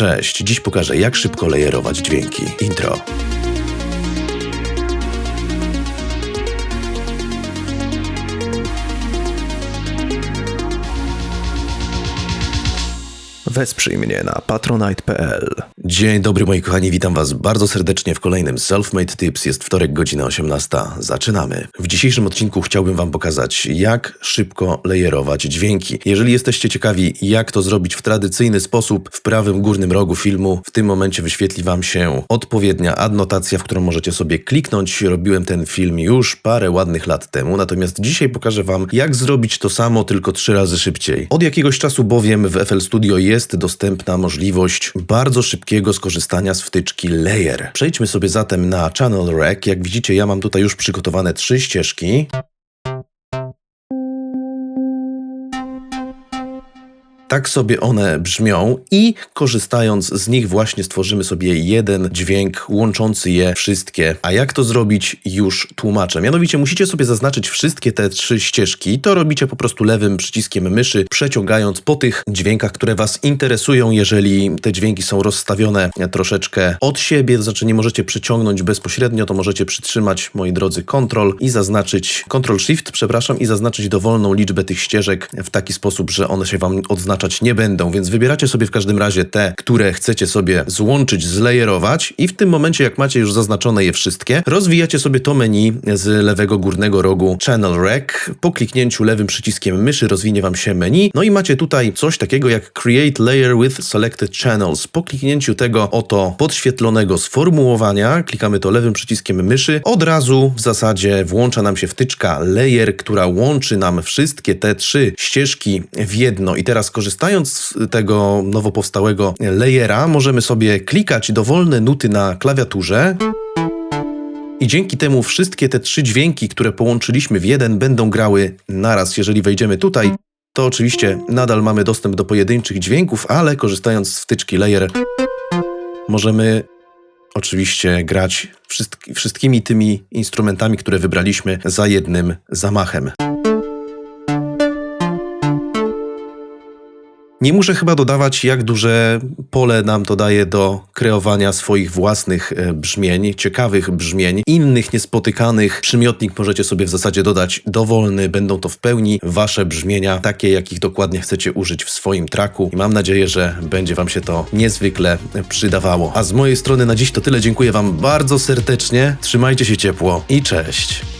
Cześć, dziś pokażę jak szybko layerować dźwięki. Intro. Wesprzyj mnie na patronite.pl. Dzień dobry moi kochani, witam was bardzo serdecznie w kolejnym Selfmade Tips. Jest wtorek, godzina 18. Zaczynamy. W dzisiejszym odcinku chciałbym wam pokazać, jak szybko layerować dźwięki. Jeżeli jesteście ciekawi, jak to zrobić w tradycyjny sposób, w prawym górnym rogu filmu w tym momencie wyświetli wam się odpowiednia adnotacja, w którą możecie sobie kliknąć. Robiłem ten film już parę ładnych lat temu, natomiast dzisiaj pokażę wam, jak zrobić to samo, tylko trzy razy szybciej. Od jakiegoś czasu bowiem w FL Studio jest dostępna możliwość bardzo szybkiego skorzystania z wtyczki Layer. Przejdźmy sobie zatem na Channel Rec. Jak widzicie, ja mam tutaj już przygotowane trzy ścieżki. Tak sobie one brzmią i korzystając z nich właśnie stworzymy sobie jeden dźwięk łączący je wszystkie. A jak to zrobić już tłumaczę. Mianowicie musicie sobie zaznaczyć wszystkie te trzy ścieżki. To robicie po prostu lewym przyciskiem myszy, przeciągając po tych dźwiękach, które Was interesują. Jeżeli te dźwięki są rozstawione troszeczkę od siebie, to znaczy nie możecie przyciągnąć bezpośrednio, to możecie przytrzymać, moi drodzy, Ctrl i zaznaczyć Ctrl Shift, przepraszam, i zaznaczyć dowolną liczbę tych ścieżek w taki sposób, że one się Wam odznaczą nie będą, więc wybieracie sobie w każdym razie te, które chcecie sobie złączyć, zlejerować i w tym momencie, jak macie już zaznaczone je wszystkie, rozwijacie sobie to menu z lewego górnego rogu Channel Rec. Po kliknięciu lewym przyciskiem myszy rozwinie Wam się menu, no i macie tutaj coś takiego jak Create Layer with Selected Channels. Po kliknięciu tego oto podświetlonego sformułowania, klikamy to lewym przyciskiem myszy, od razu w zasadzie włącza nam się wtyczka Layer, która łączy nam wszystkie te trzy ścieżki w jedno i teraz korzystamy korzystając z tego nowo powstałego layera, możemy sobie klikać dowolne nuty na klawiaturze. I dzięki temu wszystkie te trzy dźwięki, które połączyliśmy w jeden, będą grały naraz. Jeżeli wejdziemy tutaj, to oczywiście nadal mamy dostęp do pojedynczych dźwięków, ale korzystając z wtyczki layer, możemy oczywiście grać wszystkimi tymi instrumentami, które wybraliśmy za jednym zamachem. Nie muszę chyba dodawać, jak duże pole nam to daje do kreowania swoich własnych e, brzmień, ciekawych brzmień, innych niespotykanych. Przymiotnik możecie sobie w zasadzie dodać dowolny, będą to w pełni wasze brzmienia, takie jakich dokładnie chcecie użyć w swoim traku i mam nadzieję, że będzie wam się to niezwykle przydawało. A z mojej strony na dziś to tyle, dziękuję wam bardzo serdecznie, trzymajcie się ciepło i cześć!